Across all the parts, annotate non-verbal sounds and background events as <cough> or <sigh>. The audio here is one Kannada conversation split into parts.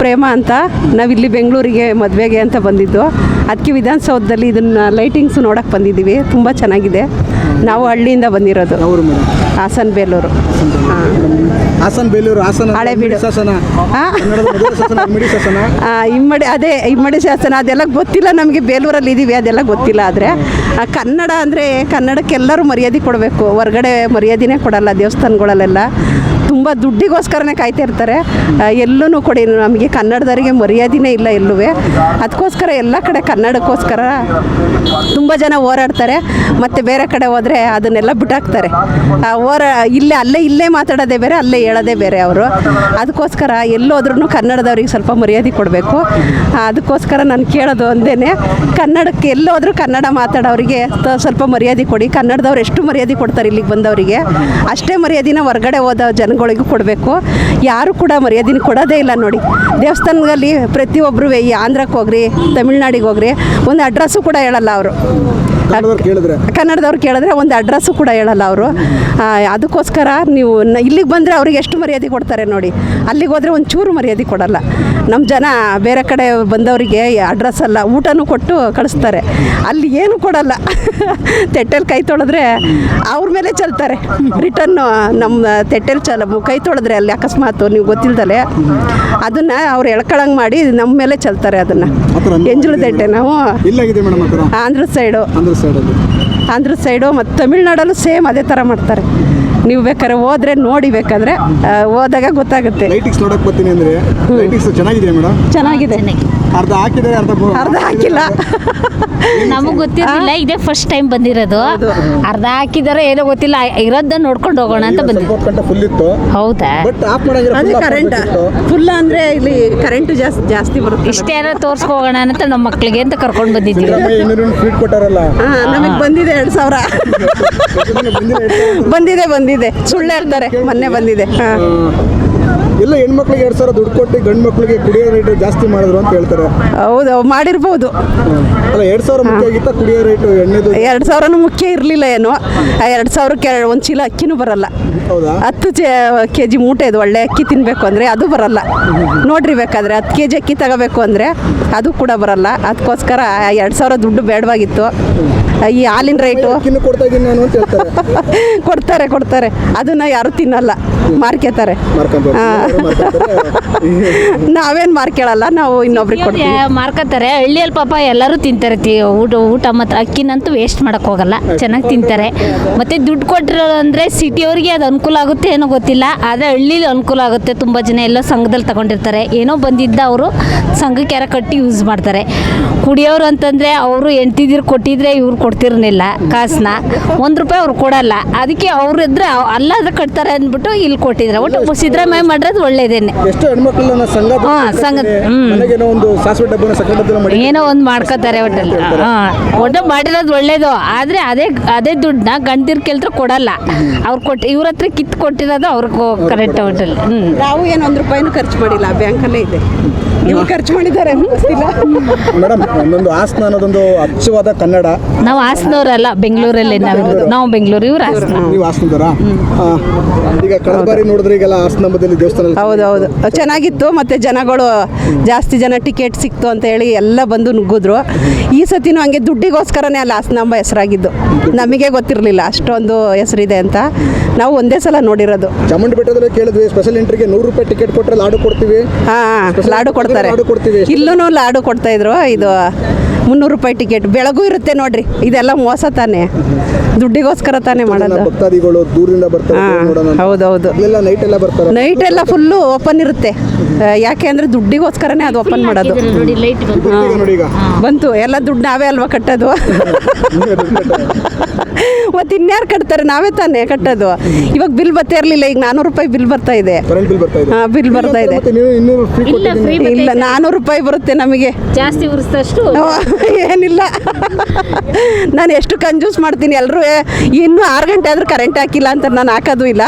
ಪ್ರೇಮ ಅಂತ ನಾವಿಲ್ಲಿ ಬೆಂಗಳೂರಿಗೆ ಮದುವೆಗೆ ಅಂತ ಬಂದಿದ್ದು. ಅದಕ್ಕೆ ವಿಧಾನಸೌಧದಲ್ಲಿ ಇದನ್ನು ಲೈಟಿಂಗ್ಸ್ ನೋಡೋಕ್ಕೆ ಬಂದಿದ್ದೀವಿ. ತುಂಬ ಚೆನ್ನಾಗಿದೆ. ನಾವು ಹಳ್ಳಿಯಿಂದ ಬಂದಿರೋದು. ಹಾಸನ್ ಬೇಲೂರು. ಹಾಸನ ಬೇಲೂರು. ಹಾಸನ ಹಳೇಬೀಡು. ಶಾಸನ. ಇಮ್ಮಡಿ ಅದೇ ಇಮ್ಮಡಿ ಶಾಸನ ಅದೆಲ್ಲ ಗೊತ್ತಿಲ್ಲ ನಮಗೆ. ಬೇಲೂರಲ್ಲಿ ಇದ್ದೀವಿ ಅದೆಲ್ಲ ಗೊತ್ತಿಲ್ಲ ಆದರೆ. ಕನ್ನಡ ಅಂದರೆ ಕನ್ನಡಕ್ಕೆ ಎಲ್ಲರೂ ಮರ್ಯಾದೆ ಕೊಡಬೇಕು. ಹೊರಗಡೆ ಮರ್ಯಾದೆನೇ ಕೊಡಲ್ಲ ದೇವಸ್ಥಾನಗಳಲ್ಲೆಲ್ಲ. ತುಂಬ ದುಡ್ಡಿಗೋಸ್ಕರನೇ ಕಾಯ್ತಾ ಇರ್ತಾರೆ. ಎಲ್ಲೂ ಕೊಡಿ, ನಮಗೆ ಕನ್ನಡದವರಿಗೆ ಮರ್ಯಾದೆನೇ ಇಲ್ಲ ಎಲ್ಲೂ ಅದಕ್ಕೋಸ್ಕರ ಎಲ್ಲ ಕಡೆ ಕನ್ನಡಕ್ಕೋಸ್ಕರ ತುಂಬ ಜನ ಹೋರಾಡ್ತಾರೆ. ಮತ್ತು ಬೇರೆ ಕಡೆ ಹೋದರೆ ಅದನ್ನೆಲ್ಲ ಬಿಟ್ಟಾಕ್ತಾರೆ ಹೋರ, ಇಲ್ಲೇ, ಅಲ್ಲೇ ಇಲ್ಲೇ ಮಾತಾಡೋದೇ ಬೇರೆ, ಅಲ್ಲೇ ಹೇಳೋದೇ ಬೇರೆ ಅವರು. ಅದಕ್ಕೋಸ್ಕರ ಎಲ್ಲೋದ್ರೂ ಕನ್ನಡದವ್ರಿಗೆ ಸ್ವಲ್ಪ ಮರ್ಯಾದೆ ಕೊಡಬೇಕು. ಅದಕ್ಕೋಸ್ಕರ ನಾನು ಕೇಳೋದು ಒಂದೇ ಕನ್ನಡಕ್ಕೆ ಎಲ್ಲೋದ್ರೂ ಕನ್ನಡ ಮಾತಾಡೋರಿಗೆ ಸ್ವಲ್ಪ ಮರ್ಯಾದೆ ಕೊಡಿ. ಕನ್ನಡದವ್ರು ಎಷ್ಟು ಮರ್ಯಾದೆ ಕೊಡ್ತಾರೆ ಇಲ್ಲಿಗೆ ಬಂದವರಿಗೆ? ಅಷ್ಟೇ ಮರ್ಯಾದಿನ ಹೊರಗಡೆ ಹೋದ ಜನಗಳಿಗೂ ಕೊಡಬೇಕು. ಯಾರು ಕೂಡ ಮರ್ಯಾದಿನ ಕೊಡೋದೇ ಇಲ್ಲ ನೋಡಿ. ದೇವಸ್ಥಾನದಲ್ಲಿ ಪ್ರತಿಯೊಬ್ಬರು ಈ ಆಂಧ್ರಕ್ಕೆ ಹೋಗ್ರಿ, ತಮಿಳ್ನಾಡಿಗೆ ಹೋಗ್ರಿ, ಒಂದು ಅಡ್ರೆಸ್ಸು ಕೂಡ ಹೇಳಲ್ಲ ಅವರು. ಕನ್ನಡದವ್ರು ಕೇಳಿದ್ರೆ? ಒಂದು ಅಡ್ರೆಸ್ ಕೂಡ ಹೇಳಲ್ಲ ಅವರು. ಅದಕ್ಕೋಸ್ಕರ ನೀವು ಇಲ್ಲಿಗೆ ಬಂದರೆ ಅವ್ರಿಗೆ ಎಷ್ಟು ಮರ್ಯಾದೆ ಕೊಡ್ತಾರೆ ನೋಡಿ. ಅಲ್ಲಿಗೆ ಹೋದರೆ ಒಂದು ಚೂರು ಮರ್ಯಾದೆ ಕೊಡಲ್ಲ. ನಮ್ಮ ಜನ ಬೇರೆ ಕಡೆ ಬಂದವರಿಗೆ ಅಡ್ರೆಸ್ ಅಲ್ಲ ಊಟನೂ ಕೊಟ್ಟು ಕಳಿಸ್ತಾರೆ. ಅಲ್ಲಿ ಏನು ಕೊಡಲ್ಲ. <laughs> ತೆಟ್ಟೆಲಿ ಕೈ ತೊಳೆದ್ರೆ ಅವ್ರ ಮೇಲೆ ಚೆಲ್ತಾರೆ. ರಿಟರ್ನು ನಮ್ಮ ತೆಟ್ಟೆಲಿ ಚಲ ಕೈ ತೊಳೆದ್ರೆ ಅಲ್ಲಿ ಅಕಸ್ಮಾತ್ ನೀವು ಗೊತ್ತಿಲ್ದಲೆ ಅದನ್ನು ಅವ್ರು ಎಳ್ಕೊಳಂಗೆ ಮಾಡಿ ನಮ್ಮ ಮೇಲೆ ಚೆಲ್ತಾರೆ ಅದನ್ನು. ಎಂಜಲು ತೆಟ್ಟೆ ನಾವು. ಆಂಧ್ರ ಸೈಡು ಸೈಡಲ್ಲಿ. ಆಂಧ್ರ ಸೈಡು ಮತ್ತು ತಮಿಳ್ನಾಡಲ್ಲೂ ಸೇಮ್ ಅದೇ ಥರ ಮಾಡ್ತಾರೆ. ನೀವು ಬೇಕಾದ್ರೆ ಹೋದ್ರೆ ನೋಡಿ ಬೇಕಾದ್ರೆ ಹೋದಾಗ ಗೊತ್ತಾಗುತ್ತೆ. ಲೈಟಿಂಗ್ಸ್ ನೋಡಕ್ ಬರ್ತೀನಿ ಅಂದ್ರೆ ಲೈಟಿಂಗ್ಸ್ ಚೆನ್ನಾಗಿದೆ ಮೇಡಮ್? ಚೆನ್ನಾಗಿದೆ. ಅರ್ಧ ಹಾಕಿದ್ದಾರೆ ಅರ್ಧ ಅರ್ಧ ಹಾಕಿಲ್ಲ. ನಮಗೆ ಗೊತ್ತಿರಲಿಲ್ಲ ಇದೇ ಫಸ್ಟ್ ಟೈಮ್ ಬಂದಿರೋದು. ಅರ್ಧ ಹಾಕಿದಾರೆ ಏನೋ ಗೊತ್ತಿಲ್ಲ ಇರೋದನ್ನ ನೋಡ್ಕೊಂಡು ಹೋಗೋಣ ಅಂತ ಫುಲ್ ಹೌದಾ? ಅದೇ ಕರೆಂಟ್. ಫುಲ್ ಅಂದರೆ ಇಲ್ಲಿ ಕರೆಂಟ್ ಜಾಸ್ತಿ ಜಾಸ್ತಿ ಬರುತ್ತೆ ಇಷ್ಟೇ ಏನೋ ತೋರ್ಸ್ಕೊ ಹೋಗೋಣ ಅಂತ ನಮ್ಮ ಮಕ್ಕಳಿಗೆ ಅಂತ ಕರ್ಕೊಂಡು ಬಂದಿದ್ದೀವಿ. ನಮಗೆ ಬಂದಿದೆ ಎರಡು ಸಾವಿರ. <laughs> ಬಂದಿದೆ. ಬಂದಿದೆ. ಬಂದಿದೆ. ಸುಳ್ಳು ಹೇಳ್ತಾರೆ. ಮೊನ್ನೆ ಬಂದಿದೆ. ಹಾಂ. ಎಲ್ಲ ಹೆಣ್ಮಕ್ಳಿಗೆ ಎರಡು ಸಾವಿರ ದುಡ್ಡು ಕೊಟ್ಟು ಗಂಡು ಮಕ್ಳಿಗೆ ಕುಡಿಯೋ ರೇಟ್ ಜಾಸ್ತಿ ಮಾಡಿದ್ರು ಅಂತ ಹೇಳ್ತಾರೆ. ಹೌದು ಮಾಡಿರ್ಬೋದು. ಅಲ್ಲ ಎರಡ್ ಸಾವಿರ ಮುಖ್ಯ ಆಗಿತ್ತ ಕುಡಿಯೋ ರೇಟ್ ಎಣ್ಣೆದು? ಎರಡು ಸಾವಿರನೂ ಮುಖ್ಯ ಇರಲಿಲ್ಲ ಏನು. ಆ ಎರಡು ಸಾವಿರಕ್ಕೆ ಒಂದು ಚೀಲ ಅಕ್ಕಿನೂ ಬರಲ್ಲ. ಹೌದಾ? ಹತ್ತು ಕೆ ಜಿ ಮೂಟೆ ಇದು ಒಳ್ಳೆ ಅಕ್ಕಿ ತಿನ್ನಬೇಕು ಅಂದರೆ ಅದು ಬರಲ್ಲ. ನೋಡ್ರಿ ಬೇಕಾದ್ರೆ ಹತ್ತು ಕೆ ಜಿ ಅಕ್ಕಿ ತಗೋಬೇಕು ಅಂದರೆ ಅದು ಕೂಡ ಬರಲ್ಲ. ಅದಕ್ಕೋಸ್ಕರ ಎರಡು ಸಾವಿರ ದುಡ್ಡು ಬೇಡವಾಗಿತ್ತು. ಈ ಹಾಲಿನ ರೇಟು ಅಕ್ಕಿನೂ ಕೊಡ್ತಾ ಇದ್ದೀನಿ ನಾನು ಅಂತ ಹೇಳ್ತಾರೆ. <laughs> ಕೊಡ್ತಾರೆ ಕೊಡ್ತಾರೆ. ಅದನ್ನ ಯಾರು ತಿನ್ನಲ್ಲ. ಮಾರ್ಕೆತಾರೆ. <laughs> ನಾವೇನ್ ಎಲ್ಲರೂ ಮಾರ್ಕೊಂತಾರೆ. ನಾವೇನು ಮಾರ್ಕೇಳಲ್ಲ ನಾವು ಇನ್ನೊಬ್ರಿಗೆ ಕೊಡ್ತೀವಿ. ಮಾರ್ಕತ್ತಾರೆ. ಹಳ್ಳಿಯಲ್ಲಿ ಪಾಪ ಎಲ್ಲರೂ ತಿಂತಾರೆ. ತಿ- ಊಟ ಊಟ ಮತ್ತು ಅಕ್ಕಿನಂತೂ ವೇಸ್ಟ್ ಮಾಡಕ್ ಹೋಗಲ್ಲ. ಚೆನ್ನಾಗಿ ತಿಂತಾರೆ. ಮತ್ತೆ ದುಡ್ಡು ಕೊಟ್ಟಿರೋ ಅಂದರೆ ಸಿಟಿಯವ್ರಿಗೆ ಅದು ಅನುಕೂಲ ಆಗುತ್ತೆ ಏನೋ ಗೊತ್ತಿಲ್ಲ. ಆದರೆ ಹಳ್ಳಿಲಿ ಅನುಕೂಲ ಆಗುತ್ತೆ. ತುಂಬ ಜನ ಎಲ್ಲೋ ಸಂಘದಲ್ಲಿ ತಗೊಂಡಿರ್ತಾರೆ. ಏನೋ ಬಂದಿದ್ದ ಅವರು ಸಂಘಕ್ಕೆ ಯಾರ ಕಟ್ಟಿ ಯೂಸ್ ಮಾಡ್ತಾರೆ. ಕುಡಿಯೋರು ಅಂತಂದರೆ ಅವರು ಎಂಟಿದಿರು ಕೊಟ್ಟಿದ್ರೆ ಇವ್ರು ಕೊಡ್ತಿರ್ಲಿಲ್ಲ ಕಾಸನ್ನ ಒಂದು ರೂಪಾಯಿ ಅವ್ರು ಕೊಡಲ್ಲ. ಅದಕ್ಕೆ ಅವ್ರು ಇದ್ರೆ ಅಲ್ಲಾದ್ರೆ ಕಟ್ತಾರೆ ಅಂದ್ಬಿಟ್ಟು ಇಲ್ಲಿ ಕೊಟ್ಟಿದ್ರೆ. ಒಟ್ಟು ಸಿದ್ದರಾಮಯ್ಯ ಮಾಡಿರೋದು ಒಳ್ಳೇದೇನೆ. ಎಷ್ಟು ಹೆಣ್ಮಕ್ಳನ್ನ ಸಂಘ ಹಾ, ಸಂಘ, ಹ್ಮ್. ಒಂದು ಸಾಸಿವೆ ಡಬ್ಬನ ಸಕ್ಕರೆ ಡಬ್ಬನ ಮಾಡಿ ಏನೋ ಒಂದು ಮಾಡ್ಕೋತಾರೆ ಒಟ್ಟಲ್ಲಿ. ಹಾಂ ಒಟ್ಟು ಮಾಡಿರೋದು ಒಳ್ಳೇದು. ಆದರೆ ಅದೇ ಅದೇ ದುಡ್ಡನ್ನ ಗಂಡಿರ್ ಕೇಳಿದ್ರೆ ಕೊಡಲ್ಲ. ಅವ್ರು ಕೊಟ್ಟು ಇವ್ರ ಹತ್ರ ಕಿತ್ತು ಕೊಟ್ಟಿರೋದು ಅವ್ರಿಗೆ ಕರೆಕ್ಟ್ ಒಟ್ಟಲ್ಲಿ. ಹ್ಞೂ ನಾವು ಏನು ಒಂದು ರೂಪಾಯಿನೂ ಖರ್ಚು ಮಾಡಿಲ್ಲ. ಬ್ಯಾಂಕಲ್ಲೇ ಇದೆ. ನೀವು ಖರ್ಚು ಮಾಡಿದ್ದಾರೆ ಮೇಡಮ್ ಒಂದೊಂದು ಆಸನ ಅನ್ನೋದೊಂದು ಅಚ್ಚವಾದ ಕನ್ನಡ. ನಾವು ಹಾಸನವ್ರಲ್ಲ ಬೆಂಗಳೂರಲ್ಲಿ ನಾವಿರೋದು ನಾವು ಬೆಂಗಳೂರು ಇವ್ರು ಹಾಸನ. ನೀವು ಹಾಸನದರ ಈಗ ಕಳೆದ ಬಾರಿ ನೋಡಿದ್ರೆ ಈಗೆಲ್ಲ ಹಾಸನಾಂಬದಲ್ಲಿ ದೇವಸ್ಥಾನ ಹೌದು ಹೌದು. ಚೆನ್ನಾಗಿತ್ತು ಮತ್ತೆ ಜನಗಳು ಜಾಸ್ತಿ ಜನ ಟಿಕೆಟ್ ಸಿಕ್ತು ಅಂತ ಹೇಳಿ ಎಲ್ಲ ಬಂದು ನುಗ್ಗಿದ್ರು. ಈ ಸತಿನೂ ಹಂಗೆ ದುಡ್ಡಿಗೋಸ್ಕರನೇ ಅಲ್ಲಿ ಹಾಸನಾಂಬ ಹೆಸರಾಗಿದ್ದು. ನಮಗೆ ಗೊತ್ತಿರಲಿಲ್ಲ ಅಷ್ಟೊಂದು ಹೆಸರಿದೆ ಅಂತ. ನಾವು ಒಂದೇ ಸಲ ನೋಡಿರೋದು. ಚಾಮುಂಡಿ ಬೆಟ್ಟದಲ್ಲಿ ಕೇಳಿದ್ವಿ ಸ್ಪೆಷಲ್ ಎಂಟ್ರಿಗೆ ನೂರು ರೂಪಾಯಿ ಟಿಕೆಟ್ ಕೊಟ್ಟರೆ ಲಾಡು ಕೊಡ್ತೀವಿ. ಹಾಂ ಲಾಡು ಕೊಡ್ತಾರೆ. ಲಾಡು ಕೊಡ್ತೀವಿ. ಇಲ್ಲೂ ಲಾಡು ಕೊಡ್ತಾ ಇದ್ರು ಇದು ಮುನ್ನೂರು ರೂಪಾಯಿ ಟಿಕೆಟ್. ಬೆಳಗೂ ಇರುತ್ತೆ ನೋಡ್ರಿ. ಇದೆಲ್ಲ ಮೋಸ ತಾನೆ. ದುಡ್ಡಿಗೋಸ್ಕರ ತಾನೇ ಮಾಡೋದು. ಭಕ್ತಾದಿಗಳು ಬರ್ತಾರೆ. ಹೌದೌದು. ನೈಟ್ ಎಲ್ಲ ಬರ್ತಾರೆ? ನೈಟ್ ಎಲ್ಲ ಫುಲ್ಲು ಓಪನ್ ಇರುತ್ತೆ. ಯಾಕೆ ಅಂದರೆ ದುಡ್ಡಿಗೋಸ್ಕರನೇ ಅದು ಓಪನ್ ಮಾಡೋದು. ನೋಡಿ ಲೈಟ್ ಬಂದು ನೋಡಿ ಈಗ ಬಂತು. ಎಲ್ಲ ದುಡ್ಡು ನಾವೇ ಅಲ್ವಾ ಕಟ್ಟೋದು? <laughs> ಮತ್ತೆ ಇನ್ಯಾರು ಕಟ್ತಾರೆ? ನಾವೇ ತಾನೇ ಕಟ್ಟೋದು. ಇವಾಗ ಬಿಲ್ ಬರ್ತಾ ಇರಲಿಲ್ಲ. ಈಗ ನಾನ್ನೂರು ರೂಪಾಯಿ ಬಿಲ್ ಬರ್ತಾ ಇದೆ. ಕರೆಂಟ್ ಬಿಲ್ ಬರ್ತಾ ಇದೆ. ಹಾಂ ಬಿಲ್ ಬರ್ತಾ ಇದೆ. ಮತ್ತೆ ನೀವು ಇನ್ನೂರು ಫ್ರೀ ಇಲ್ಲ ನಾನೂರು ರೂಪಾಯಿ ಬರುತ್ತೆ ನಮಗೆ. ಜಾಸ್ತಿ ಏನಿಲ್ಲ. ನಾನು ಎಷ್ಟು ಕಂಜೂಸ್ ಮಾಡ್ತೀನಿ ಎಲ್ಲರೂ ಇನ್ನೂ ಆರು ಗಂಟೆ ಆದರೂ ಕರೆಂಟ್ ಹಾಕಿಲ್ಲ ಅಂತ ನಾನು ಹಾಕೋದು ಇಲ್ಲ.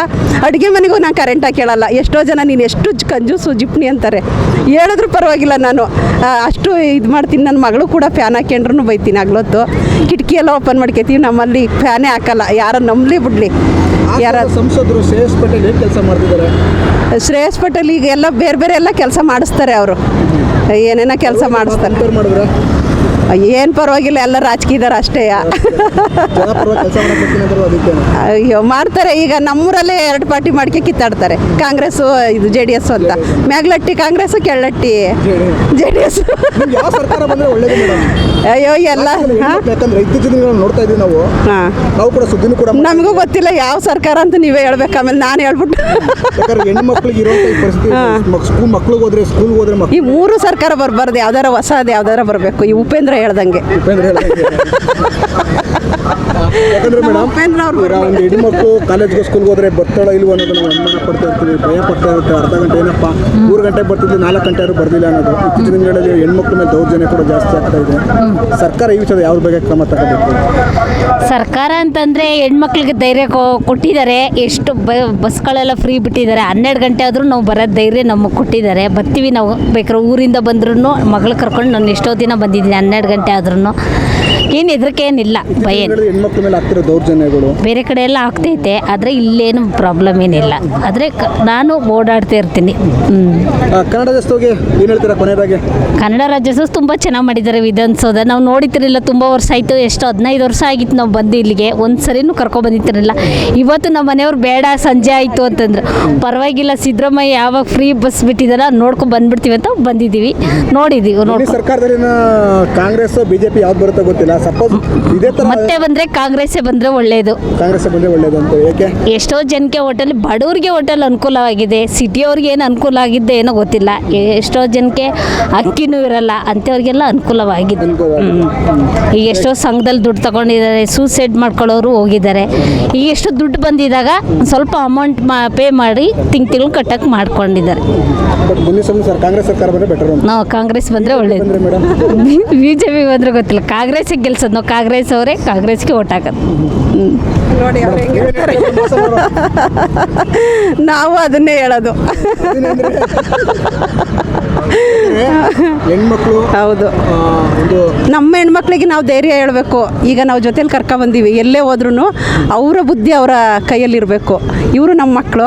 ಅಡುಗೆ ಮನೆಗೂ ನಾನು ಕರೆಂಟ್ ಹಾಕೇಳಲ್ಲ ಎಷ್ಟೋ ಜನ ನೀನು ಎಷ್ಟು ಕಂಜೂಸು ಜಿಪ್ನಿ ಅಂತಾರೆ. ಹೇಳಿದ್ರು ಪರವಾಗಿಲ್ಲ ನಾನು. ಅಷ್ಟು ಇದು ಮಾಡ್ತೀನಿ. ನನ್ನ ಮಗಳು ಕೂಡ ಫ್ಯಾನ್ ಹಾಕ್ಯಂಡ್ರು ಬೈತೀನಿ ಆಗ್ಲೊತ್ತು ಕಿಟಕಿ ಎಲ್ಲ ಓಪನ್ ಮಾಡ್ಕೊತೀವಿ ನಮ್ಮಲ್ಲಿ ಫ್ಯಾನೇ ಹಾಕಲ್ಲ. ಯಾರು ನಂಬಲಿ ಬಿಡ್ಲಿ. ಯಾರ ಸಂಸದರು ಶ್ರೇಯಸ್ ಪಟೇಲ್ ಕೆಲಸ ಮಾಡ್ತಿದ್ದಾರೆ? ಶ್ರೇಯಸ್ ಪಟೇಲ್ ಈಗ ಎಲ್ಲ ಬೇರೆ ಬೇರೆ ಎಲ್ಲ ಕೆಲಸ ಮಾಡಿಸ್ತಾರೆ ಅವರು. ಏನೇನೋ ಕೆಲಸ ಮಾಡಿಸ್ತಾರೆ. ಏನು ಪರವಾಗಿಲ್ಲ ಎಲ್ಲ ರಾಜಕೀಯದಾರ ಅಷ್ಟೇ. ಅಯ್ಯೋ ಮಾಡ್ತಾರೆ. ಈಗ ನಮ್ಮೂರಲ್ಲೇ ಎರಡು ಪಾರ್ಟಿ ಮಾಡ್ಕೆ ಕಿತ್ತಾಡ್ತಾರೆ. ಕಾಂಗ್ರೆಸ್ಸು ಇದು ಜೆ ಡಿ ಎಸ್ ಅಂತ. ಮ್ಯಾಗ್ಲಟ್ಟಿ ಕಾಂಗ್ರೆಸ್ ಕೆಳ್ಳಟ್ಟಿ ಜೆ ಡಿ ಎಸ್. ಅಯ್ಯೋ ಎಲ್ಲ ನೋಡ್ತಾ ಇದೀವಿ ನಾವು. ನಾವು ಕೂಡ ಸುದ್ದಿನೂ ಕೂಡ ನಮಗೂ ಗೊತ್ತಿಲ್ಲ ಯಾವ ಸರ್ಕಾರ ಅಂತ ನೀವೇ ಹೇಳ್ಬೇಕು. ಆಮೇಲೆ ನಾನು ಹೇಳ್ಬಿಟ್ಟು. ಹೆಣ್ಣು ಮಕ್ಳಿಗೆ ಪರಿಸ್ಥಿತಿ ಸ್ಕೂಲ್ ಮಕ್ಳಿಗೆ ಹೋದ್ರೆ ಸ್ಕೂಲ್ ಹೋದ್ರೆ ಈ ಮೂರು ಸರ್ಕಾರ ಬರಬಾರ್ದು. ಯಾವ್ದಾರ ಹೊಸದು ಯಾವ್ದಾರ ಬರಬೇಕು. ಈ ಉಪೇಂದ್ರ ಹೇಳ್ದಂಗೆ. ಯಾಕಂದ್ರೆ ಮೇಡಮ್ ಉಪೇಂದ್ರ ಅವ್ರು ಈಗ ಒಂದು ಹೆಣ್ಮಕ್ಳು ಕಾಲೇಜ್ಗೆ ಸ್ಕೂಲ್ಗೆ ಹೋದ್ರೆ ಬರ್ತಾಳ ಇಲ್ವ ಅನ್ನೋದು ನಾವು ಅನುಮಾನ ಪಡ್ತಾ ಇರ್ತೀವಿ. ಭಯ ಪಡ್ತಾ ಇರುತ್ತೆ. ಅರ್ಧ ಗಂಟೆ ಏನಪ್ಪ ಮೂರು ಗಂಟೆ ಬರ್ತಿದ್ವಿ ನಾಲ್ಕು ಗಂಟೆ ಆದ್ರೂ ಬರ್ದಿಲ್ಲ ಅನ್ನೋದು. ಇತ್ತೀಚಿನ ದಿನಗಳಲ್ಲಿ ಹೆಣ್ಮಕ್ಳ ಮೇಲೆ ದೌರ್ಜನ್ಯ ಕೂಡ ಜಾಸ್ತಿ ಆಗ್ತಾ ಇದೆ. ಸರ್ಕಾರ ಈ ವಿಷಯದ ಯಾವ ಬಗ್ಗೆ ಕ್ರಮ ತಗೋಬೇಕು? ಸರ್ಕಾರ ಅಂತಂದರೆ ಹೆಣ್ಮಕ್ಳಿಗೆ ಧೈರ್ಯ ಕೊಟ್ಟಿದ್ದಾರೆ. ಎಷ್ಟು ಬಸ್ಗಳೆಲ್ಲ ಫ್ರೀ ಬಿಟ್ಟಿದ್ದಾರೆ. ಹನ್ನೆರಡು ಗಂಟೆ ಆದರೂ ನಾವು ಬರೋದು ಧೈರ್ಯ ನಮಗೆ ಕೊಟ್ಟಿದ್ದಾರೆ. ಬರ್ತೀವಿ ನಾವು. ಬೇಕಾದ್ರೆ ಊರಿಂದ ಬಂದ್ರೂ ಮಗಳು ಕರ್ಕೊಂಡು ನಾನು ಎಷ್ಟೋ ದಿನ ಬಂದಿದ್ದೀನಿ. ಹನ್ನೆರಡು ಗಂಟೆ ಆದ್ರೂ ಏನು ಹೆದರಿಕೆ ಏನಿಲ್ಲ ಭಯ ಏನ್- ಹೆಣ್ಮಕ್ಳ ಮೇಲೆ ಆಗ್ತಿರೋ ದೌರ್ಜನ್ಯಗಳು. ಬೇರೆ ಕಡೆ ಎಲ್ಲ ಆಗ್ತೈತೆ ಆದರೆ ಇಲ್ಲೇನು ಪ್ರಾಬ್ಲಮ್ ಏನಿಲ್ಲ. ಆದರೆ ನಾನು ಓಡಾಡ್ತಾ ಇರ್ತೀನಿ. ಹ್ಞೂ ಆ, ಕನ್ನಡದಸ್ತೋಗಿ ಏನು ಹೇಳ್ತೀರಾ ಕೊನೆಯದಾಗಿ? ಕನ್ನಡ ರಾಜ್ಯೋತ್ಸವ ತುಂಬ ಚೆನ್ನಾಗಿ ಮಾಡಿದ್ದಾರೆ ವಿಧಾನಸೌಧ. ನಾವು ನೋಡಿತಿರಲಿಲ್ಲ ತುಂಬ ವರ್ಷ ಆಯಿತು ಎಷ್ಟು ಹದಿನೈದು ವರ್ಷ ಆಗಿತ್ತು ನಾವು ಬಂದು ಇಲ್ಲಿಗೆ. ಒಂದು ಸರಿನೂ ಕರ್ಕೊಬಂದಿತ್ತಿರಲಿಲ್ಲ ಇವತ್ತು ನಮ್ಮ ಮನೆಯವ್ರು ಬೇಡ ಸಂಜೆ ಆಯಿತು ಅಂತಂದ್ರೆ. ಪರವಾಗಿಲ್ಲ ಸಿದ್ದರಾಮಯ್ಯ ಯಾವಾಗ ಫ್ರೀ ಬಸ್ ಬಿಟ್ಟಿದಾರ ನೋಡ್ಕೊಂಡು ಬಂದ್ಬಿಡ್ತೀವಿ ಅಂತ ಬಂದಿದ್ದೀವಿ. ನೋಡಿದ್ದೀವಿ ಈ ನೋಡ್ಕೊಂಡು ಸರ್ಕಾರದಲ್ಲಿ ಕಾಂಗ್ರೆಸ್ ಬಿಜೆಪಿ ಯಾವ್ದು ಬರುತ್ತೋ ಗೊತ್ತಿಲ್ಲ. ಸಪೋಸ್ ಇದೇ ತರ ಮತ್ತೆ ಬಂದ್ರೆ ಕಾಂಗ್ರೆಸ್ ಬಂದ್ರೆ ಒಳ್ಳೇದು. ಕಾಂಗ್ರೆಸ್ ಬಂದ್ರೆ ಒಳ್ಳೇದು ಅಂತ ಏಕೆ ಎಷ್ಟೋ ಜನಕ್ಕೆ ಹೋಟೆಲ್ ಬಡವ್ರಿಗೆ ಹೋಟೆಲ್ ಅನುಕೂಲವಾಗಿದೆ ಸಿಟಿಯವ್ರಿಗೆ ಏನು ಅನುಕೂಲ ಆಗಿದ್ದೆ ಏನೋ ಗೊತ್ತಿಲ್ಲ. ಎಷ್ಟೋ ಜನಕ್ಕೆ ಅಕ್ಕಿನೂ ಇರಲ್ಲ ಅಂಥವ್ರಿಗೆಲ್ಲ ಅನುಕೂಲವಾಗಿದೆ. ಈಗ ಎಷ್ಟೋ ಸಂಘದಲ್ಲಿ ದುಡ್ಡು ತಗೊಂಡಿದ್ದಾರೆ ಸೂಸೈಡ್ ಮಾಡ್ಕೊಳ್ಳೋರು ಹೋಗಿದ್ದಾರೆ. ಈಗ ಎಷ್ಟು ದುಡ್ಡು ಬಂದಿದಾಗ ಸ್ವಲ್ಪ ಅಮೌಂಟ್ ಮಾ ಪೇ ಮಾಡಿ ತಿಂಗ್ ತಿಂಗಳು ಕಟ್ಟಕ್ಕೆ ಮಾಡ್ಕೊಂಡಿದ್ದಾರೆ. ಕಾಂಗ್ರೆಸ್ ಸರ್ಕಾರ ಬಂದ್ರೆ ಬೆಟರ್ ನಾವು ಕಾಂಗ್ರೆಸ್ ಬಂದರೆ ಒಳ್ಳೇದು. ಬಿ ಜೆ ಪಿ ಬಂದರೆ ಗೊತ್ತಿಲ್ಲ. ಕಾಂಗ್ರೆಸ್ಸಿಗೆ ಗೆಲ್ಸೋದು. ನಾವು ಕಾಂಗ್ರೆಸ್ ಅವರೇ ಕಾಂಗ್ರೆಸ್ಗೆ ಓಟ್ ಹಾಕೋದು. ನೋಡಿ ಅವ್ರು ಹೆಂಗೆ ಹೇಳ್ತಾರೆ. ನಾವು ಅದನ್ನೇ ಹೇಳೋದು. ಹೆಣ್ಮಕ್ಳು ಹೌದು. ನಮ್ಮ ಹೆಣ್ಮಕ್ಳಿಗೆ ನಾವು ಧೈರ್ಯ ಹೇಳಬೇಕು. ಈಗ ನಾವು ಜೊತೇಲಿ ಕರ್ಕೊಬಂದೀವಿ. ಎಲ್ಲೇ ಹೋದ್ರೂ ಅವರ ಬುದ್ಧಿ ಅವರ ಕೈಯಲ್ಲಿರಬೇಕು. ಇವರು ನಮ್ಮ ಮಕ್ಕಳು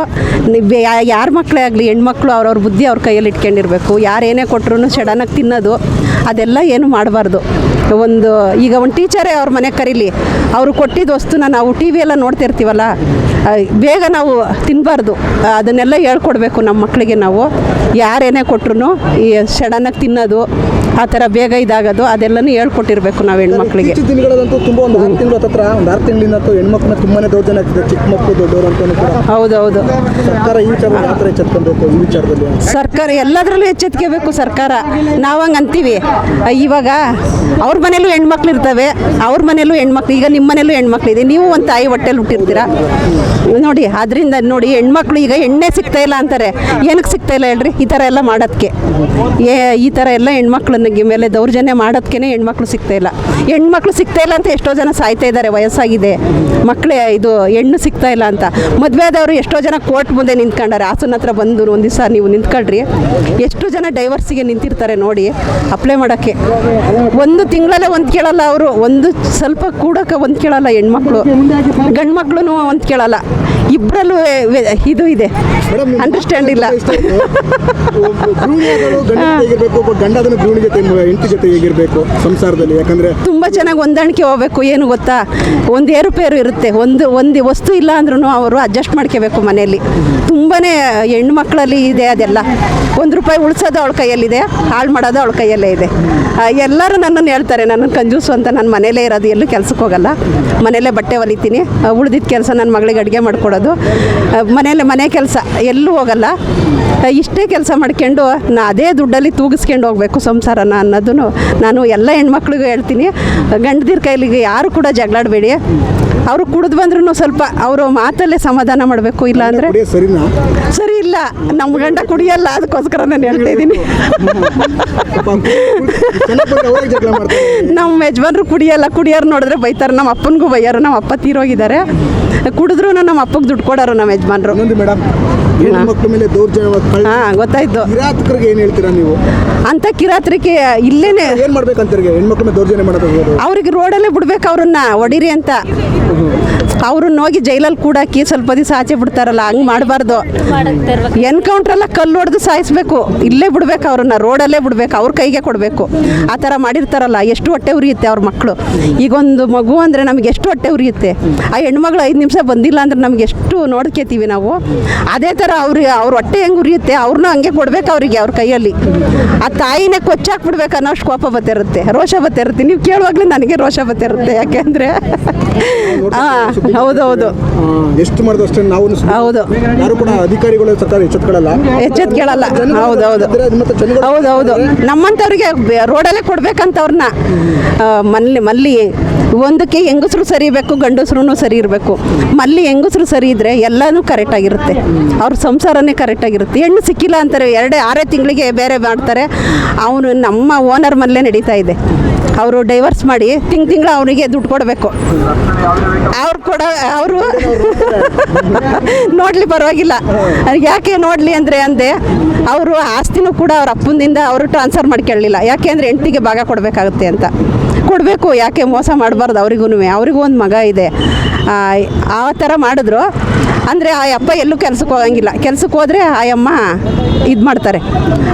ಯಾರ ಮಕ್ಕಳೇ ಆಗಲಿ ಹೆಣ್ಮಕ್ಳು ಅವ್ರವ್ರ ಬುದ್ಧಿ ಅವ್ರ ಕೈಯಲ್ಲಿ ಇಟ್ಕೊಂಡಿರ್ಬೇಕು. ಯಾರೇನೇ ಕೊಟ್ಟರು ಸಡನ್ನಾಗಿ ತಿನ್ನೋದು ಅದೆಲ್ಲ ಏನು ಮಾಡಬಾರ್ದು. ಒಂದು ಈಗ ಒಂದು ಟೀಚರೇ ಅವ್ರ ಮನೆಗೆ ಕರೀಲಿ. ಅವರು ಕೊಟ್ಟಿದ್ದ ವಸ್ತುನ ನಾವು ಟಿ ವಿ ಎಲ್ಲ ನೋಡ್ತಿರ್ತೀವಲ್ಲ ಬೇಗ ನಾವು ತಿನ್ನಬಾರ್ದು ಅದನ್ನೆಲ್ಲ ಹೇಳ್ಕೊಡ್ಬೇಕು ನಮ್ಮ ಮಕ್ಕಳಿಗೆ ನಾವು. ಯಾರೇನೇ ಕೊಟ್ರು ಈ ಸಡನ್ನಾಗಿ ತಿನ್ನೋದು ಆ ಥರ ಬೇಗ ಇದಾಗೋದು ಅದೆಲ್ಲನೂ ಹೇಳ್ಕೊಟ್ಟಿರ್ಬೇಕು ನಾವು ಹೆಣ್ಮಕ್ಳಿಗೆ. ಚಿಕ್ಕ ದಿನಗಳಲ್ಲಂತೂ ತುಂಬಾ ಒಂದು ಆರು ತಿಂಗಳು ಹತ್ರ ಒಂದು ಆರು ತಿಂಗಳಿಂದ ಹೆಣ್ಮಕ್ಳನ್ನ ತುಂಬಾ ತುಂಬಾನೇ ದೌರ್ಜನ್ಯ ಆಗ್ತಿದೆ ಚಿಕ್ಕ ಮಕ್ಕಳು ದೊಡ್ಡವರು ಅಂತ ಹೌದೌದು. ಸರ್ಕಾರ ಈ ವಿಚಾರ ಯಾವ ಥರ ಎಚ್ಚೆತ್ಕೊಬೇಕು ಈ ವಿಚಾರದಲ್ಲಿ? ಸರ್ಕಾರ ಎಲ್ಲದರಲ್ಲೂ ಎಚ್ಚೆತ್ಕೋಬೇಕು ಸರ್ಕಾರ. ನಾವು ಹಂಗೆ ಅಂತೀವಿ. ಇವಾಗ ಅವ್ರ ಮನೇಲೂ ಹೆಣ್ಮಕ್ಳು ಇರ್ತವೆ ಅವ್ರ ಮನೇಲೂ ಹೆಣ್ಮಕ್ಳು ಈಗ ನಿಮ್ಮ ಮನೇಲೂ ಹೆಣ್ಮಕ್ಳು ಇದೆ ನೀವು ಒಂದು ತಾಯಿ ಹೊಟ್ಟೆಲಿ ಹುಟ್ಟಿರ್ತೀರಾ? ನೋಡಿ ಅದರಿಂದ ನೋಡಿ ಹೆಣ್ಮಕ್ಳು ಈಗ ಎಣ್ಣೆ ಸಿಗ್ತಾ ಇಲ್ಲ ಅಂತಾರೆ. ಏನಕ್ಕೆ ಸಿಗ್ತಾ ಇಲ್ಲ ಹೇಳ್ರಿ? ಈ ಥರ ಎಲ್ಲ ಮಾಡೋದಕ್ಕೆ ಏ ಈ ಥರ ಎಲ್ಲ ಹೆಣ್ಮಕ್ಳನ್ನ ಮೇಲೆ ದೌರ್ಜನ್ಯ ಮಾಡೋದಕ್ಕೇನೆ ಹೆಣ್ಮಕ್ಳು ಸಿಗ್ತಾ ಇಲ್ಲ. ಹೆಣ್ಮಕ್ಳು ಸಿಗ್ತಾ ಇಲ್ಲ ಅಂತ ಎಷ್ಟೋ ಜನ ಸಾಯ್ತಾ ಇದ್ದಾರೆ, ವಯಸ್ಸಾಗಿದೆ. ಮಕ್ಕಳೇ, ಇದು ಹೆಣ್ಣು ಸಿಗ್ತಾ ಇಲ್ಲ ಅಂತ. ಮದುವೆ ಆದವರು ಎಷ್ಟೋ ಜನ ಕೋರ್ಟ್ ಮುಂದೆ ನಿಂತ್ಕೊಂಡಾರೆ. ಹಾಸನ ಹತ್ರ ಬಂದು ಒಂದು ದಿವಸ ನೀವು ನಿಂತ್ಕೊಳ್ರಿ. ಎಷ್ಟು ಜನ ಡೈವರ್ಸಿಗೆ ನಿಂತಿರ್ತಾರೆ ನೋಡಿ, ಅಪ್ಲೈ ಮಾಡೋಕ್ಕೆ. ಒಂದು ತಿಂಗಳಲ್ಲೇ ಒಂದು ಕೇಳಲ್ಲ ಅವರು. ಒಂದು ಸ್ವಲ್ಪ ಕೂಡಕ್ಕೆ ಒಂದು ಕೇಳಲ್ಲ ಹೆಣ್ಮಕ್ಳು. ಗಂಡು ಮಕ್ಳು ಒಂದು ಕೇಳಲ್ಲ. ಇಬ್ಬರಲ್ಲೂ ಇದು ಇದೆ. ಅಂಡರ್ಸ್ಟ್ಯಾಂಡ್ ಇಲ್ಲ. ಗಂಡ ಜೊತೆ ಹೆಂಡತಿ ಜೊತೆ ಹೇಗಿರ್ಬೇಕು ಸಂಸಾರದಲ್ಲಿ? ಯಾಕಂದ್ರೆ ತುಂಬಾ ಚೆನ್ನಾಗಿ ಹೊಂದಾಣಿಕೆ ಹೋಗ್ಬೇಕು ಏನು ಗೊತ್ತಾ? ಒಂದು ಏರುಪೇರು ಇರುತ್ತೆ ಒಂದು ಒಂದು ವಸ್ತು ಇಲ್ಲ ಅಂದ್ರೂ ಅವರು ಅಡ್ಜಸ್ಟ್ ಮಾಡ್ಕೋಬೇಕು ಮನೆಯಲ್ಲಿ. ತುಂಬಾನೇ ಹೆಣ್ಣು ಮಕ್ಕಳಲ್ಲಿ ಇದೆ ಅದೆಲ್ಲ. ಒಂದು ರೂಪಾಯಿ ಉಳಿಸೋದು ಅವಳ ಕೈಯಲ್ಲಿದೆ ಹಾಳು ಮಾಡೋದು ಅವಳ ಕೈಯಲ್ಲೇ ಇದೆ. ಎಲ್ಲರೂ ನನ್ನನ್ನು ಹೇಳ್ತಾರೆ ನನ್ನನ್ನು ಕಂಜೂಸು ಅಂತ ನಾನು ಮನೇಲೇ ಇರೋದು ಎಲ್ಲೂ ಕೆಲ್ಸಕ್ಕೆ ಹೋಗಲ್ಲ ಮನೇಲೇ ಬಟ್ಟೆ ಹೊಲಿತೀನಿ ಉಳಿದಿದ್ದ ಕೆಲಸ ನನ್ನ ಮಗಳಿಗೆ ಅಡುಗೆ ಮಾಡ್ಕೊಡೋದು. ಆ, ಮನೇಲೆ ಮನೆ ಕೆಲಸ ಎಲ್ಲೂ ಹೋಗಲ್ಲ. ಇಷ್ಟೇ ಕೆಲಸ ಮಾಡ್ಕೊಂಡು ನಾ ಅದೇ ದುಡ್ಡಲ್ಲಿ ತೂಗಿಸ್ಕೊಂಡು ಹೋಗಬೇಕು ಸಂಸಾರನ ಅನ್ನೋದನ್ನು ನಾನು ಎಲ್ಲ ಹೆಣ್ಮಕ್ಳಿಗೂ ಹೇಳ್ತೀನಿ. ಗಂಡದಿರ ಕೈಲಿಗೆ ಯಾರು ಕೂಡ ಜಗಳಾಡಬೇಡಿ. ಅವರು ಕುಡಿದು ಬಂದ್ರೂ ಸ್ವಲ್ಪ ಅವರು ಮಾತಲ್ಲೇ ಸಮಾಧಾನ ಮಾಡಬೇಕು ಇಲ್ಲ ಅಂದರೆ ಸರಿ ಇಲ್ಲ ನಮ್ಮ ಗಂಡ ಕುಡಿಯಲ್ಲ ಅದಕ್ಕೋಸ್ಕರ ನಾನು ಹೇಳ್ತಾ ಇದ್ದೀನಿ ನಮ್ಮ ಯಜಮಾನ್ರು ಕುಡಿಯಲ್ಲ ಕುಡಿಯೋರು ನೋಡಿದ್ರೆ ಬೈತಾರೆ ನಮ್ಮ ಅಪ್ಪನಿಗೂ ಬೈಯಾರು ನಮ್ಮ ಅಪ್ಪ ತೀರೋಗಿದ್ದಾರೆ. ಕುಡಿದ್ರು ನಮ್ಮ ಅಪ್ಪಗೆ ದುಡ್ಡು ಕೊಡೋರು ನಮ್ಮ ಯಜಮಾನ್ರು. ಹಾಂ ಗೊತ್ತಾಯ್ತು. ಕಿರಾತಕರಿಗೆ ಏನು ಹೇಳ್ತೀರಾ ನೀವು? ಅಂಥ ಕಿರಾತ್ರಿಕೆ ಇಲ್ಲೇನೆ. ಏನ್ ಮಾಡ್ಬೇಕಂತ ಹೆಣ್ಮಕ್ಳ ಮೇಲೆ ದೌರ್ಜನ್ಯ ಮಾಡೋದು? ಅವ್ರಿಗೆ ರೋಡಲ್ಲೇ ಬಿಡ್ಬೇಕು ಅವ್ರನ್ನ ಹೊಡಿರಿ ಅಂತ. ಅವ್ರನ್ನ ಹೋಗಿ ಜೈಲಲ್ಲಿ ಕೂಡಾಕಿ ಸ್ವಲ್ಪ ದಿವಸ ಆಚೆ ಬಿಡ್ತಾರಲ್ಲ ಹಂಗೆ ಮಾಡಬಾರ್ದು. ಎನ್ಕೌಂಟ್ರ್ ಎಲ್ಲ ಕಲ್ಲು ಹೊಡೆದು ಸಾಯಿಸ್ಬೇಕು. ಇಲ್ಲೇ ಬಿಡ್ಬೇಕು ಅವ್ರನ್ನ ರೋಡಲ್ಲೇ ಬಿಡ್ಬೇಕು ಅವ್ರ ಕೈಗೆ ಕೊಡಬೇಕು. ಆ ಥರ ಮಾಡಿರ್ತಾರಲ್ಲ ಎಷ್ಟು ಹೊಟ್ಟೆ ಉರಿಯುತ್ತೆ ಅವ್ರ ಮಕ್ಕಳು ಈಗೊಂದು ಮಗು ಅಂದರೆ ನಮ್ಗೆ ಎಷ್ಟು ಹೊಟ್ಟೆ ಉರಿಯುತ್ತೆ? ಆ ಹೆಣ್ಮಗಳು ಐದು ನಿಮಿಷ ಬಂದಿಲ್ಲ ಅಂದ್ರೆ ನಮ್ಗೆ ಎಷ್ಟು ನೋಡ್ಕೇತೀವಿ ನಾವು? ಅದೇ ಥರ ಅವ್ರಿಗೆ ಅವ್ರ ಹೊಟ್ಟೆ ಹೆಂಗೆ ಉರಿಯುತ್ತೆ ಅವ್ರನ್ನೂ ಹಂಗೆ ಕೊಡ್ಬೇಕು ಅವರಿಗೆ ಅವ್ರ ಕೈಯಲ್ಲಿ. ಆ ತಾಯಿನೇ ಕೊಚ್ಚಾಕ್ಬಿಡ್ಬೇಕು ಅನ್ನೋಷ್ಟು ಕೋಪ ಬತ್ತಿರುತ್ತೆ ರೋಷ ಬತ್ತಿರುತ್ತೆ. ನೀವು ಕೇಳುವಾಗಲೇ ನನಗೆ ರೋಷ ಬತ್ತಿರುತ್ತೆ ಯಾಕೆಂದರೆ. ಹಾಂ ಹೌದೌದು. ಎಷ್ಟು ಮಾಡಿದಷ್ಟು ಅಷ್ಟೇ ನಾವು ಹೌದು. ಯಾರು ಕೂಡ ಅಧಿಕಾರಿಗಳು ಸರ್ಕಾರ ಎಚ್ಚೆತ್ಕೊಳ್ಳಲ್ಲ ಎಚ್ಚೆತ್ ಕೇಳಲ್ಲ. ಹೌದೌದು. ಹೌದೌದು. ನಮ್ಮಂಥವ್ರಿಗೆ ರೋಡಲ್ಲೇ ಕೊಡ್ಬೇಕಂತ ಅವ್ರನ್ನ ಮಲ್ಲಿ ಮಲ್ಲಿ ಒಂದಕ್ಕೆ ಹೆಂಗಸರು ಸರಿ ಇರಬೇಕು ಗಂಡಸರು ಸರಿ ಇರಬೇಕು. ಮಲ್ಲಿ ಹೆಂಗಸರು ಸರಿ ಇದ್ದರೆ ಎಲ್ಲನೂ ಕರೆಕ್ಟಾಗಿರುತ್ತೆ ಅವ್ರ ಸಂಸಾರನೇ ಕರೆಕ್ಟಾಗಿರುತ್ತೆ ಹೆಣ್ಣು ಸಿಕ್ಕಿಲ್ಲ ಅಂತಾರೆ ಎರಡೇ ಆರೇ ತಿಂಗಳಿಗೆ ಬೇರೆ ಮಾಡ್ತಾರೆ. ಅವನು ನಮ್ಮ ಓನರ್ ಮಲ್ಲೇ ನಡೀತಾ ಇದೆ. ಅವರು ಡೈವರ್ಸ್ ಮಾಡಿ ತಿಂಗ್ ತಿಂಗಳು ಅವನಿಗೆ ದುಡ್ಡು ಕೊಡಬೇಕು. ಅವ್ರು ಕೊಡ, ಅವರು ನೋಡ್ಲಿ ಪರವಾಗಿಲ್ಲ. ಯಾಕೆ ನೋಡ್ಲಿ ಅಂದರೆ ಅಂದೆ, ಅವರು ಆಸ್ತಿನೂ ಕೂಡ ಅವ್ರ ಅಪ್ಪನಿಂದ ಅವರು ಟ್ರಾನ್ಸ್ಫರ್ ಮಾಡ್ಕೊಳ್ಳಿಲ್ಲ ಯಾಕೆ ಅಂದರೆ ಹೆಂಡ್ತಿಗೆ ಭಾಗ ಕೊಡಬೇಕಾಗುತ್ತೆ ಅಂತ. ಕೊಡಬೇಕು, ಯಾಕೆ ಮೋಸ ಮಾಡಬಾರ್ದು ಅವ್ರಿಗೂ ಅವ್ರಿಗೂ ಒಂದು ಮಗ ಇದೆ. ಆ ಥರ ಮಾಡಿದ್ರು. ಅಂದರೆ ಆ ಅಪ್ಪ ಎಲ್ಲೂ ಕೆಲ್ಸಕ್ಕೆ ಹೋಗಂಗಿಲ್ಲ. ಕೆಲಸಕ್ಕೆ ಹೋದರೆ ಆ ಅಮ್ಮ ಇದು ಮಾಡ್ತಾರೆ.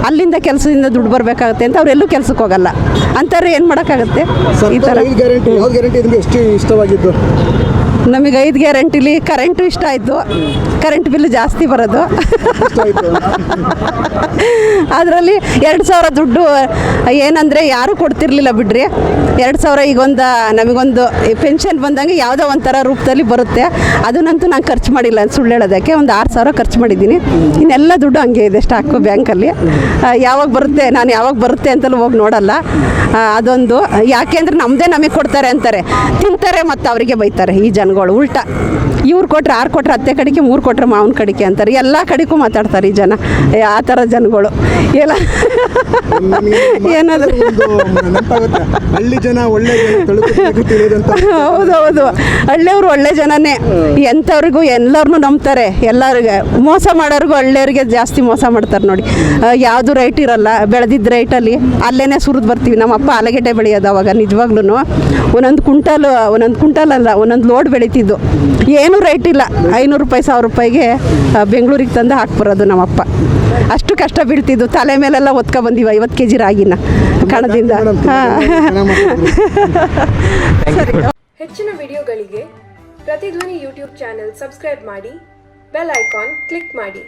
ಅಲ್ಲಿಂದ ಕೆಲಸದಿಂದ ದುಡ್ಡು ಬರಬೇಕಾಗುತ್ತೆ ಅಂತ ಅವ್ರು ಎಲ್ಲೂ ಕೆಲಸಕ್ಕೆ ಹೋಗಲ್ಲ. ಅಂತಾರೆ ಏನು ಮಾಡೋಕ್ಕಾಗುತ್ತೆ? ಈ ಥರ ಗ್ಯಾರಂಟಿ ಯಾವ ಗ್ಯಾರಂಟಿ ಎಷ್ಟು ಇಷ್ಟವಾಗಿದ್ದು? ನಮಗೆ ಐದು ಗ್ಯಾರಂಟಿಲಿ ಕರೆಂಟು ಇಷ್ಟ ಆಯಿತು. ಕರೆಂಟ್ ಬಿಲ್ ಜಾಸ್ತಿ ಬರೋದು. ಅದರಲ್ಲಿ ಎರಡು ಸಾವಿರ ದುಡ್ಡು, ಏನಂದರೆ ಯಾರೂ ಕೊಡ್ತಿರ್ಲಿಲ್ಲ ಬಿಡ್ರಿ. ಎರಡು ಸಾವಿರ ಈಗೊಂದು, ನಮಗೊಂದು ಪೆನ್ಷನ್ ಬಂದಂಗೆ ಯಾವುದೋ ಒಂಥರ ರೂಪದಲ್ಲಿ ಬರುತ್ತೆ. ಅದನ್ನಂತೂ ನಾನು ಖರ್ಚು ಮಾಡಿಲ್ಲ, ಸುಳ್ಳು ಹೇಳೋದಕ್ಕೆ. ಒಂದು ಆರು ಸಾವಿರ ಖರ್ಚು ಮಾಡಿದ್ದೀನಿ. ಇನ್ನೆಲ್ಲ ದುಡ್ಡು ಹಂಗೆ ಇದೆ ಸ್ಟಾಕು ಬ್ಯಾಂಕಲ್ಲಿ ಯಾವಾಗ ಬರುತ್ತೆ, ನಾನು ಯಾವಾಗ ಬರುತ್ತೆ ಅಂತಲೂ ಹೋಗಿ ನೋಡಲ್ಲ. ಅದೊಂದು ಯಾಕೆಂದ್ರೆ ನಮ್ಮದೇ ನಮಗೆ ಕೊಡ್ತಾರೆ ಅಂತಾರೆ. ತಿಂತಾರೆ ಮತ್ತು ಅವರಿಗೆ ಬೈತಾರೆ ಈ ಜನಗಳು. ಉಲ್ಟ ಇವ್ರು ಕೊಟ್ರೆ ಆರು ಕೊಟ್ರೆ ಹತ್ತೆ ಕಡೆಗೆ ಮೂರು ಕೊಟ್ರೆ ಮಾವನ ಕಡೆಗೆ ಅಂತಾರೆ. ಎಲ್ಲ ಕಡೆಗೂ ಮಾತಾಡ್ತಾರೆ ಈ ಜನ ಆ ಥರ ಜನಗಳು. ಎಲ್ಲ ಏನಾದರೂ ಹಳ್ಳಿ ಜನ ಒಳ್ಳೆ ಹೌದು ಹೌದೌದು ಹಳ್ಳಿಯವರು ಒಳ್ಳೆ ಜನನೇ. ಎಂಥವ್ರಿಗೂ ಎಲ್ಲರನ್ನೂ ನಂಬ್ತಾರೆ. ಎಲ್ಲರಿಗೆ ಮೋಸ ಮಾಡೋರಿಗೂ ಹಳ್ಳಿಯವ್ರಿಗೆ ಜಾಸ್ತಿ ಮೋಸ ಮಾಡ್ತಾರೆ ನೋಡಿ. ಯಾವುದು ರೈಟ್ ಇರಲ್ಲ. ಬೆಳೆದಿದ್ದ ರೈಟಲ್ಲಿ ಅಲ್ಲೇ ಸುರಿದು ಬರ್ತೀವಿ. ನಮ್ಮ ಅಪ್ಪ ಆಲೂಗೆಡ್ಡೆ ಬೆಳೆಯೋದು ಅವಾಗ ನಿಜವಾಗ್ಲೂ ಒಂದೊಂದು ಕುಂಟಲ್ ಒಂದೊಂದು ಕುಂಟಲ್ ಅಲ್ಲ ಒಂದೊಂದು ಲೋಡ್ ಬೆಳೀತಿದ್ದು. ಏನೂ ರೇಟ್ ಇಲ್ಲ. ಐನೂರು ರೂಪಾಯಿ ಸಾವಿರ ರೂಪಾಯಿಗೆ ಬೆಂಗಳೂರಿಗೆ ತಂದು ಹಾಕ್ಬರೋದು ನಮ್ಮಪ್ಪ. ಅಷ್ಟು ಕಷ್ಟ ಬೀಳ್ತಿದ್ದು. ತಲೆ ಮೇಲೆಲ್ಲ ಒತ್ಕೊ ಬಂದಿವ ಐವತ್ತು ಕೆ ಜಿ ರಾಗಿನ ಕಣದಿಂದ. ಹಾಂ. ಹೆಚ್ಚಿನ ವಿಡಿಯೋಗಳಿಗೆ ಪ್ರತಿಧ್ವನಿ ಯೂಟ್ಯೂಬ್ ಚಾನೆಲ್ ಸಬ್ಸ್ಕ್ರೈಬ್ ಮಾಡಿ ಬೆಲ್ ಐಕಾನ್ ಕ್ಲಿಕ್ ಮಾಡಿ.